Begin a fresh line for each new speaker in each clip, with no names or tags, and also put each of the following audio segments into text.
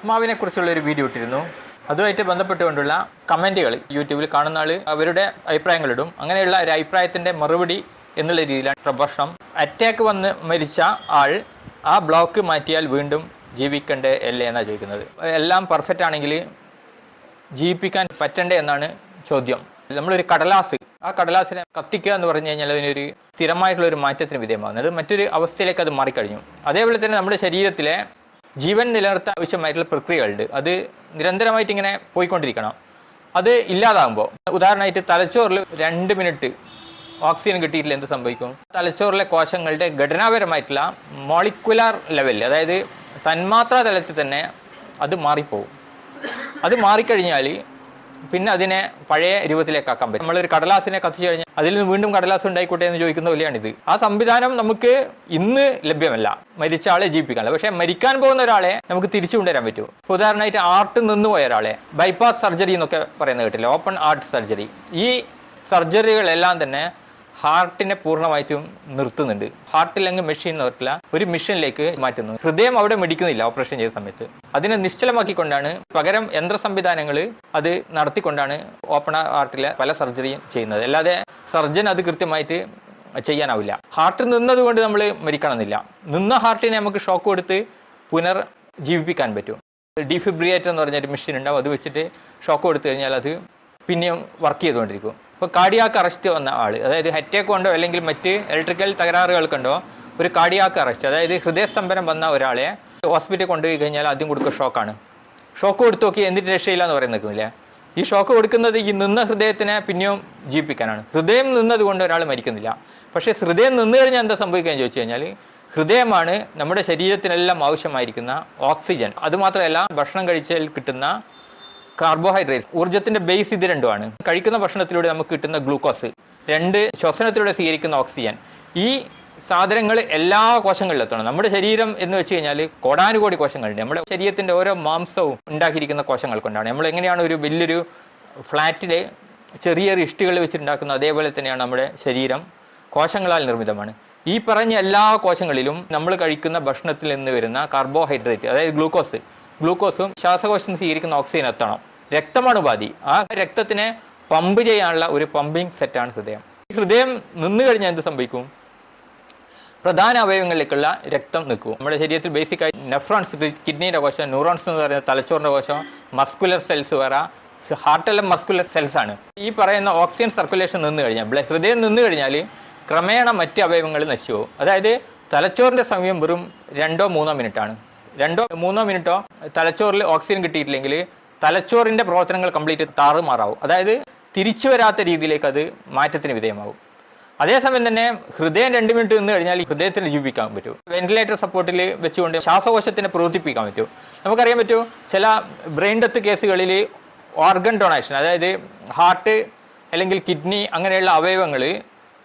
ആത്മാവിനെ കുറിച്ചുള്ള ഒരു വീഡിയോ ഇട്ടിരുന്നു. അതുമായിട്ട് ബന്ധപ്പെട്ടുകൊണ്ടുള്ള കമന്റുകൾ യൂട്യൂബിൽ കാണുന്ന ആൾ അവരുടെ അഭിപ്രായങ്ങളിടും. അങ്ങനെയുള്ള ഒരു അഭിപ്രായത്തിന്റെ മറുപടി എന്നുള്ള രീതിയിലാണ് പ്രഭാഷണം അറ്റാക്ക് വന്ന് മരിച്ച ആൾ ആ ബ്ലോക്ക് മാറ്റിയാൽ വീണ്ടും ജീവിക്കണ്ടേ അല്ലേ എന്നാണ് ചോദിക്കുന്നത്. എല്ലാം പെർഫെക്റ്റ് ആണെങ്കിൽ ജീവിപ്പിക്കാൻ പറ്റണ്ടേ എന്നാണ് ചോദ്യം. നമ്മളൊരു കടലാസ് ആ കടലാസിനെ കത്തിക്കുക എന്ന് പറഞ്ഞു കഴിഞ്ഞാൽ അതിനൊരു സ്ഥിരമായിട്ടുള്ള ഒരു മാറ്റത്തിന് വിധേയമാകുന്നത് മറ്റൊരു അവസ്ഥയിലേക്ക് അത് മാറിക്കഴിഞ്ഞു. അതേപോലെ തന്നെ നമ്മുടെ ശരീരത്തിലെ ജീവൻ നിലനിർത്താൻ ആവശ്യമായിട്ടുള്ള പ്രക്രിയകളുണ്ട്. അത് നിരന്തരമായിട്ട് ഇങ്ങനെ പോയിക്കൊണ്ടിരിക്കണം. അത് ഇല്ലാതാകുമ്പോൾ ഉദാഹരണമായിട്ട് തലച്ചോറിൽ രണ്ട് മിനിറ്റ് ഓക്സിജൻ കിട്ടിയിട്ടില്ല എന്ത് സംഭവിക്കും? തലച്ചോറിലെ കോശങ്ങളുടെ ഘടനാപരമായിട്ടുള്ള മോളിക്കുലാർ ലെവലിൽ അതായത് തന്മാത്രാ തലത്തിൽ തന്നെ അത് മാറിപ്പോവും. അത് മാറിക്കഴിഞ്ഞാൽ പിന്നെ അതിനെ പഴയ രൂപത്തിലേക്കാക്കാൻ പറ്റും. നമ്മളൊരു കടലാസിനെ കത്തിച്ചു കഴിഞ്ഞാൽ അതിൽ നിന്ന് വീണ്ടും കടലാസ് ഉണ്ടായിക്കോട്ടെ എന്ന് ചോദിക്കുന്ന പോലെയാണിത്. ആ സംവിധാനം നമുക്ക് ഇന്ന് ലഭ്യമല്ല. മരിച്ച ആളെ ജീവിപ്പിക്കാനല്ല. പക്ഷേ മരിക്കാൻ പോകുന്ന ഒരാളെ നമുക്ക് തിരിച്ചു കൊണ്ടുവരാൻ പറ്റും. ഇപ്പോൾ ഉദാഹരണമായിട്ട് ആർട്ട് നിന്ന് പോയ ഒരാളെ ബൈപ്പാസ് സർജറി എന്നൊക്കെ പറയുന്നത് കേട്ടില്ല? Open heart surgery. ഈ സർജറികളെല്ലാം തന്നെ ഹാർട്ടിനെ പൂർണമായിട്ടും നിർത്തുന്നുണ്ട്. ഹാർട്ടിലങ്ങ് മെഷീൻ എന്ന് പറഞ്ഞില്ല ഒരു മിഷനിലേക്ക് മാറ്റുന്നു. ഹൃദയം അവിടെ മിടിക്കുന്നില്ല ഓപ്പറേഷൻ ചെയ്ത സമയത്ത്. അതിനെ നിശ്ചലമാക്കിക്കൊണ്ടാണ് പകരം യന്ത്ര സംവിധാനങ്ങൾ അത് നടത്തിക്കൊണ്ടാണ് ഓപ്പൺ ഹാർട്ടിലെ പല സർജറിയും ചെയ്യുന്നത്. അല്ലാതെ സർജൻ അത് കൃത്യമായിട്ട് ചെയ്യാനാവില്ല. ഹാർട്ട് നിന്നതുകൊണ്ട് നമ്മൾ മരിക്കണമെന്നില്ല നിന്ന ഹാർട്ടിനെ നമുക്ക് ഷോക്ക് കൊടുത്ത് പുനർ ജീവിപ്പിക്കാൻ പറ്റും. ഡിഫിബ്രിയേറ്റർ എന്ന് പറഞ്ഞൊരു മെഷീൻ ഉണ്ടാവും. അത് വെച്ചിട്ട് ഷോക്ക് കൊടുത്തു കഴിഞ്ഞാൽ അത് പിന്നെയും വർക്ക് ചെയ്തുകൊണ്ടിരിക്കും. ഇപ്പോൾ കാർഡിയാക്ക് അറസ്റ്റ് വന്ന ആൾ അതായത് ഹെറ്റേക്ക് കൊണ്ടോ അല്ലെങ്കിൽ മറ്റ് ഇലക്ട്രിക്കൽ തകരാറുകൾ കൊണ്ടോ ഒരു കാർഡിയാക്ക് അറസ്റ്റ് അതായത് ഹൃദയസ്തംഭനം വന്ന ഒരാളെ ഹോസ്പിറ്റലിൽ കൊണ്ടുപോയി കഴിഞ്ഞാൽ ആദ്യം കൊടുക്കുക ഷോക്കാണ് ഷോക്ക് കൊടുത്തു നോക്കി എന്നിട്ട് രക്ഷയില്ല എന്ന് പറയുന്നത് നിൽക്കുന്നില്ല. ഈ ഷോക്ക് കൊടുക്കുന്നത് ഈ നിന്ന ഹൃദയത്തിനെ പിന്നെയും ജീവിപ്പിക്കാനാണ്. ഹൃദയം നിന്നത് കൊണ്ട് ഒരാൾ മരിക്കുന്നില്ല. പക്ഷേ ഹൃദയം നിന്ന് കഴിഞ്ഞാൽ എന്താ സംഭവിക്കുക എന്ന് ചോദിച്ചു കഴിഞ്ഞാൽ ഹൃദയമാണ് നമ്മുടെ ശരീരത്തിനെല്ലാം ആവശ്യമായിരിക്കുന്ന ഓക്സിജൻ അതുമാത്രമല്ല ഭക്ഷണം കഴിച്ചാൽ കിട്ടുന്ന കാർബോഹൈഡ്രേറ്റ്സ് ഊർജത്തിന്റെ ബേസ് ഇത് രണ്ടുമാണ്. കഴിക്കുന്ന ഭക്ഷണത്തിലൂടെ നമുക്ക് കിട്ടുന്ന ഗ്ലൂക്കോസ് രണ്ട് ശ്വസനത്തിലൂടെ സ്വീകരിക്കുന്ന ഓക്സിജൻ ഈ സാധനങ്ങൾ എല്ലാ കോശങ്ങളിലും എത്തണം. നമ്മുടെ ശരീരം എന്ന് വെച്ച് കഴിഞ്ഞാൽ കോടാനുകോടി കോശങ്ങളുണ്ട്. നമ്മുടെ ശരീരത്തിന്റെ ഓരോ മാംസവും ഉണ്ടാക്കിയിരിക്കുന്ന കോശങ്ങൾ കൊണ്ടാണ്. നമ്മൾ എങ്ങനെയാണ് ഒരു വലിയൊരു ഫ്ലാറ്റിലെ ചെറിയ ചെറിയ ഇഷ്ടികൾ വെച്ചിട്ടുണ്ടാക്കുന്നത്? അതേപോലെ തന്നെയാണ് നമ്മുടെ ശരീരം കോശങ്ങളാൽ നിർമ്മിതമാണ്. ഈ പറഞ്ഞ എല്ലാ കോശങ്ങളിലും നമ്മൾ കഴിക്കുന്ന ഭക്ഷണത്തിൽ നിന്ന് വരുന്ന കാർബോഹൈഡ്രേറ്റ് അതായത് ഗ്ലൂക്കോസ് ഗ്ലൂക്കോസും ശ്വാസകോശം സ്വീകരിക്കുന്ന ഓക്സിജൻ എത്തണം. രക്തമാണ് ഉപാധി ആ രക്തത്തിനെ പമ്പ് ചെയ്യാനുള്ള ഒരു പമ്പിങ് സെറ്റാണ് ഹൃദയം. ഈ ഹൃദയം നിന്നു കഴിഞ്ഞാൽ എന്ത് സംഭവിക്കും? പ്രധാന അവയവങ്ങളിലേക്കുള്ള രക്തം നിൽക്കും. നമ്മുടെ ശരീരത്തിൽ ബേസിക്കായി നെഫ്രോൺസ് കിഡ്നിയുടെ കോശം ന്യൂറോൺസ് എന്ന് പറയുന്ന തലച്ചോറിന്റെ കോശം മസ്കുലർ സെൽസ് വേറെ ഹാർട്ടെല്ലാം മസ്കുലർ സെൽസ് ആണ്. ഈ പറയുന്ന ഓക്സിജൻ സർക്കുലേഷൻ നിന്ന് കഴിഞ്ഞാൽ ഹൃദയം നിന്ന് കഴിഞ്ഞാൽ ക്രമേണ മറ്റ് അവയവങ്ങൾ നശിച്ചു പോകും. അതായത് തലച്ചോറിന്റെ സമയം വെറും രണ്ടോ മൂന്നോ മിനിറ്റാണ് രണ്ടോ മൂന്നോ മിനിറ്റോ തലച്ചോറിൽ ഓക്സിജൻ കിട്ടിയിട്ടില്ലെങ്കിൽ തലച്ചോറിന്റെ പ്രവർത്തനങ്ങൾ കംപ്ലീറ്റ് താറുമാറാവും. അതായത് തിരിച്ചു വരാത്ത രീതിയിലേക്ക് അത് മാറ്റത്തിന് വിധേയമാകും അതേസമയം തന്നെ ഹൃദയം രണ്ട് മിനിറ്റ് നിന്ന് കഴിഞ്ഞാൽ ഹൃദയത്തിന് ജീവിപ്പിക്കാൻ പറ്റും. വെന്റിലേറ്റർ സപ്പോർട്ടിൽ വെച്ചുകൊണ്ട് ശ്വാസകോശത്തിനെ പ്രവർത്തിപ്പിക്കാൻ പറ്റും. നമുക്കറിയാൻ പറ്റും ചില ബ്രെയിൻ ഡെത്ത് കേസുകളിൽ ഓർഗൻ ഡൊണേഷൻ അതായത് ഹാർട്ട് അല്ലെങ്കിൽ കിഡ്നി അങ്ങനെയുള്ള അവയവങ്ങൾ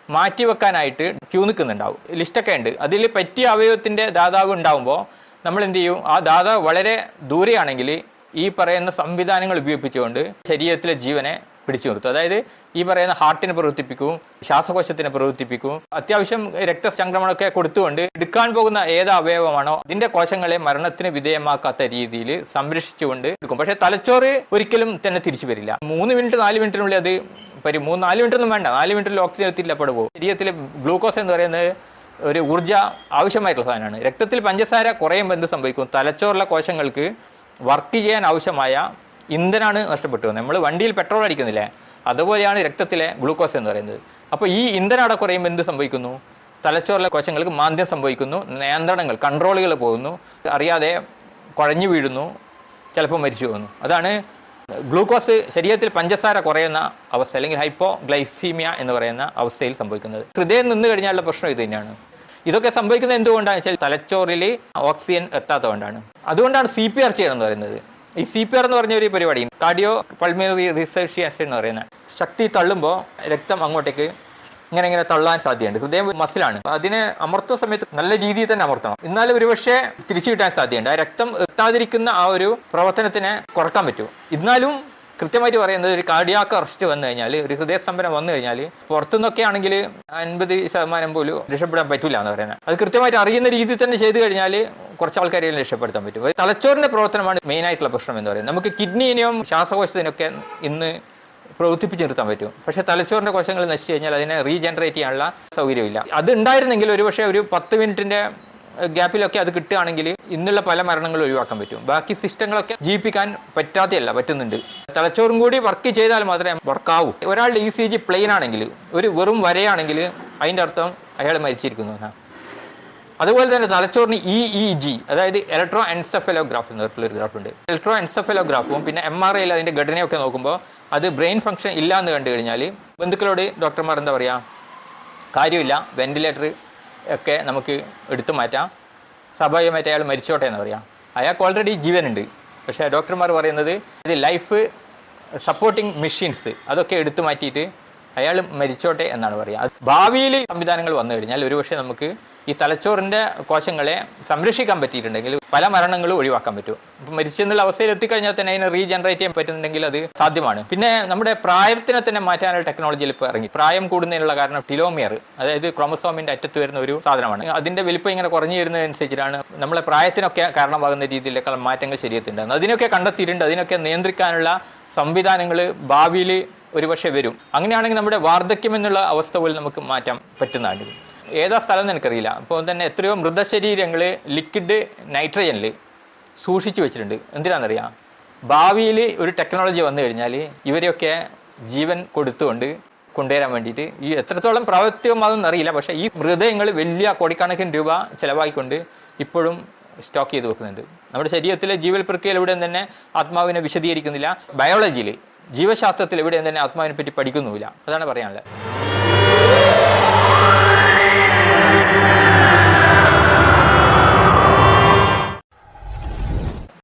മാറ്റിവെക്കാനായിട്ട് ക്യൂ നിൽക്കുന്നുണ്ടാവും. ലിസ്റ്റൊക്കെ ഉണ്ട്. അതിൽ പറ്റിയ അവയവത്തിന്റെ ദാതാവ് ഉണ്ടാകുമ്പോൾ നമ്മൾ എന്ത് ചെയ്യും? ആ ദാതാവ് വളരെ ദൂരെയാണെങ്കിൽ ഈ പറയുന്ന സംവിധാനങ്ങൾ ഉപയോഗിച്ചുകൊണ്ട് ശരീരത്തിലെ ജീവനെ പിടിച്ചു നിർത്തും. അതായത് ഈ പറയുന്ന ഹാർട്ടിനെ പ്രവർത്തിപ്പിക്കും ശ്വാസകോശത്തിനെ പ്രവർത്തിപ്പിക്കും അത്യാവശ്യം രക്തസംക്രമണമൊക്കെ കൊടുത്തുകൊണ്ട് എടുക്കാൻ പോകുന്ന ഏത് അവയവമാണോ അതിന്റെ കോശങ്ങളെ മരണത്തിന് വിധേയമാക്കാത്ത രീതിയിൽ സംരക്ഷിച്ചുകൊണ്ട് എടുക്കും. പക്ഷേ തലച്ചോറ് ഒരിക്കലും തന്നെ തിരിച്ചു വരില്ല. മൂന്ന് മിനിറ്റ് നാല് മിനിറ്റിനുള്ളിൽ അത് പരി മൂന്ന് നാല് മിനിറ്റൊന്നും വേണ്ട. നാല് മിനിറ്റിൽ ഓക്സിജൻ എത്തില്ല പോകും. ശരീരത്തിലെ ഗ്ലൂക്കോസ് എന്ന് പറയുന്നത് ഒരു ഊർജ ആവശ്യമായിട്ടുള്ള സാധനമാണ്. രക്തത്തിൽ പഞ്ചസാര കുറയുമ്പോൾ എന്ത് സംഭവിക്കും? തലച്ചോറിലെ കോശങ്ങൾക്ക് വർക്ക് ചെയ്യാൻ ആവശ്യമായ ഇന്ധനമാണ് നഷ്ടപ്പെട്ടു നമ്മൾ വണ്ടിയിൽ പെട്രോൾ അടിക്കുന്നില്ലേ? അതുപോലെയാണ് രക്തത്തിലെ ഗ്ലൂക്കോസ് എന്ന് പറയുന്നത്. അപ്പോൾ ഈ ഇന്ധനം അവിടെ കുറയുമ്പോൾ എന്ത് സംഭവിക്കുന്നു? തലച്ചോറിലെ കോശങ്ങൾക്ക് മാന്ദ്യം സംഭവിക്കുന്നു നിയന്ത്രണങ്ങൾ കൺട്രോളുകൾ പോകുന്നു അറിയാതെ കുഴഞ്ഞു വീഴുന്നു ചിലപ്പോൾ മരിച്ചു പോകുന്നു. അതാണ് ഗ്ലൂക്കോസ് ശരീരത്തിൽ പഞ്ചസാര കുറയുന്ന അവസ്ഥ അല്ലെങ്കിൽ ഹൈപ്പോ ഗ്ലൈസീമിയ എന്ന് പറയുന്ന അവസ്ഥയിൽ സംഭവിക്കുന്നത്. ഹൃദയം നിന്ന് കഴിഞ്ഞാലുള്ള പ്രശ്നം ഇത് തന്നെയാണ്. ഇതൊക്കെ സംഭവിക്കുന്നത് എന്തുകൊണ്ടാണ് വെച്ചാൽ തലച്ചോറിൽ ഓക്സിജൻ എത്താത്തതുകൊണ്ടാണ്. അതുകൊണ്ടാണ് സി പി ആർ ചെയ്യണം എന്ന് പറയുന്നത്. ഈ സി പി ആർ എന്ന് പറഞ്ഞ ഒരു പരിപാടി കാർഡിയോ പൾമിനറി റിസർച്ച് എന്ന് പറയുന്നത് ശക്തി തള്ളുമ്പോൾ രക്തം അങ്ങോട്ടേക്ക് ഇങ്ങനെ ഇങ്ങനെ തള്ളാൻ സാധ്യതയുണ്ട്. ഹൃദയം മസിലാണ് അതിനെ അമർത്തുന്ന സമയത്ത് നല്ല രീതിയിൽ തന്നെ അമർത്തണം. എന്നാലും ഒരുപക്ഷെ തിരിച്ചു കിട്ടാൻ സാധ്യതയുണ്ട്. ആ രക്തം എത്താതിരിക്കുന്ന ആ ഒരു പ്രവർത്തനത്തിനെ കുറയ്ക്കാൻ പറ്റും. എന്നാലും കൃത്യമായിട്ട് പറയുന്നത് ഒരു കാർഡിയാക്ക് അറസ്റ്റ് വന്നു കഴിഞ്ഞാൽ ഒരു ഹൃദയസ്തംഭനം വന്നു കഴിഞ്ഞാൽ പുറത്തുനിന്നൊക്കെ ആണെങ്കിൽ അൻപത് ശതമാനം പോലും രക്ഷപ്പെടാൻ പറ്റില്ല എന്ന് പറയുന്നത്. അത് കൃത്യമായിട്ട് അറിയുന്ന രീതിയിൽ തന്നെ ചെയ്തു കഴിഞ്ഞാൽ കുറച്ച് ആൾക്കാരെ രക്ഷപ്പെടുത്താൻ പറ്റും. തലച്ചോറിന്റെ പ്രവർത്തനമാണ് മെയിൻ ആയിട്ടുള്ള പ്രശ്നം എന്ന് പറയുന്നത്. നമുക്ക് കിഡ്നിനെയും ശ്വാസകോശത്തിനൊക്കെ ഇന്ന് പ്രവർത്തിപ്പിച്ച് നിർത്താൻ പറ്റും. പക്ഷെ തലച്ചോറിന്റെ കോശങ്ങൾ നശിച്ചു കഴിഞ്ഞാൽ അതിനെ റീജനറേറ്റ് ചെയ്യാനുള്ള സൗകര്യമില്ല. അത് ഉണ്ടായിരുന്നെങ്കിൽ ഒരുപക്ഷെ ഒരു പത്ത് മിനിറ്റിന്റെ ഗ്യാപ്പിലൊക്കെ അത് കിട്ടുകയാണെങ്കിൽ ഇന്നുള്ള പല മരണങ്ങളും ഒഴിവാക്കാൻ പറ്റും. ബാക്കി സിസ്റ്റങ്ങളൊക്കെ ജീവിപ്പിക്കാൻ പറ്റാതെയല്ല പറ്റുന്നുണ്ട്. തലച്ചോറും കൂടി വർക്ക് ചെയ്താൽ മാത്രമേ വർക്കാവൂ ഒരാളുടെ ഇ സി ജി പ്ലെയിൻ ആണെങ്കിൽ ഒരു വെറും വരയാണെങ്കിൽ അതിന്റെ അർത്ഥം അയാൾ മരിച്ചിരിക്കുന്നു അതുപോലെ തന്നെ തലച്ചോറിന് ഇ ഇ ജി അതായത് ഇലക്ട്രോ എൻസെഫലോഗ്രാഫ് എന്ന് ഗ്രാഫ് ഉണ്ട് ഇലക്ട്രോ എൻസെഫലോഗ്രാഫും പിന്നെ എം ആർ ഐയിൽ അതിന്റെ ഘടനയൊക്കെ നോക്കുമ്പോൾ അത് ബ്രെയിൻ ഫംഗ്ഷൻ ഇല്ല എന്ന് കണ്ടു കഴിഞ്ഞാൽ ബന്ധുക്കളോട് ഡോക്ടർമാർ എന്താ പറയുക കാര്യമില്ല. വെന്റിലേറ്റർ ഒക്കെ നമുക്ക് എടുത്തു മാറ്റാം. സ്വാഭാവികമായിട്ട് അയാൾ മരിച്ചോട്ടെ എന്ന് പറയാം. അയാൾക്ക് ഓൾറെഡി ജീവനുണ്ട്. പക്ഷേ ഡോക്ടർമാർ പറയുന്നത് ഇത് ലൈഫ് സപ്പോർട്ടിങ് മെഷീൻസ് അതൊക്കെ എടുത്തു മാറ്റിയിട്ട് അയാൾ മരിച്ചോട്ടെ എന്നാണ് പറയുക. ഭാവിയിൽ സംവിധാനങ്ങൾ വന്നു കഴിഞ്ഞാൽ ഒരുപക്ഷെ നമുക്ക് ഈ തലച്ചോറിന്റെ കോശങ്ങളെ സംരക്ഷിക്കാൻ പറ്റിയിട്ടുണ്ടെങ്കിൽ പല മരണങ്ങളും ഒഴിവാക്കാൻ പറ്റും. മരിച്ചെന്നുള്ള അവസ്ഥയിൽ എത്തിക്കഴിഞ്ഞാൽ തന്നെ അതിനെ റീജനറേറ്റ് ചെയ്യാൻ പറ്റുന്നുണ്ടെങ്കിൽ അത് സാധ്യമാണ്. പിന്നെ നമ്മുടെ പ്രായത്തിനെ തന്നെ മാറ്റാനുള്ള ടെക്നോളജിയിൽ ഇപ്പോൾ ഇറങ്ങി. പ്രായം കൂടുന്നതിനുള്ള കാരണം ടിലോമിയർ അതായത് ക്രോമസോമിന്റെ അറ്റത്ത് വരുന്ന ഒരു സാധനമാണ്. അതിന്റെ വലിപ്പം ഇങ്ങനെ കുറഞ്ഞു വരുന്നതനുസരിച്ചിട്ടാണ് നമ്മളെ പ്രായത്തിനൊക്കെ കാരണമാകുന്ന രീതിയിലേക്കുള്ള മാറ്റങ്ങൾ ശരീരത്തിന്റെ അതിനൊക്കെ കണ്ടെത്തിയിട്ടുണ്ട്. അതിനൊക്കെ നിയന്ത്രിക്കാനുള്ള സംവിധാനങ്ങൾ ഭാവിയിൽ ഒരുപക്ഷെ വരും. അങ്ങനെയാണെങ്കിൽ നമ്മുടെ വാർദ്ധക്യം എന്നുള്ള അവസ്ഥ പോലും നമുക്ക് മാറ്റാൻ പറ്റുന്നതാണ്. ഏതാ സ്ഥലം എന്ന് എനിക്കറിയില്ല. അപ്പോൾ തന്നെ എത്രയോ മൃതശരീരങ്ങൾ ലിക്വിഡ് നൈട്രജനിൽ സൂക്ഷിച്ചു വെച്ചിട്ടുണ്ട്. എന്തിനാണെന്നറിയാം? ഭാവിയിൽ ഒരു ടെക്നോളജി വന്നു കഴിഞ്ഞാൽ ഇവരെയൊക്കെ ജീവൻ കൊടുത്തുകൊണ്ട് കൊണ്ടുവരാൻ വേണ്ടിയിട്ട് ഈ എത്രത്തോളം പ്രാവർത്തികമാകുമെന്ന് അറിയില്ല. പക്ഷേ ഈ മൃതയങ്ങൾ വലിയ കോടിക്കണക്കിന് രൂപ ചിലവാക്കിക്കൊണ്ട് ഇപ്പോഴും സ്റ്റോക്ക് ചെയ്ത് വെക്കുന്നുണ്ട്. നമ്മുടെ ശരീരത്തിലെ ജീവൽ പ്രക്രിയയിലൂടെ തന്നെ ആത്മാവിനെ വിശദീകരിക്കുന്നില്ല. ബയോളജിയിൽ ജീവശാസ്ത്രത്തിൽ എവിടെയും തന്നെ ആത്മാവിനെ പറ്റി പഠിക്കുന്നുമില്ല. അതാണ് പറയാനുള്ളത്.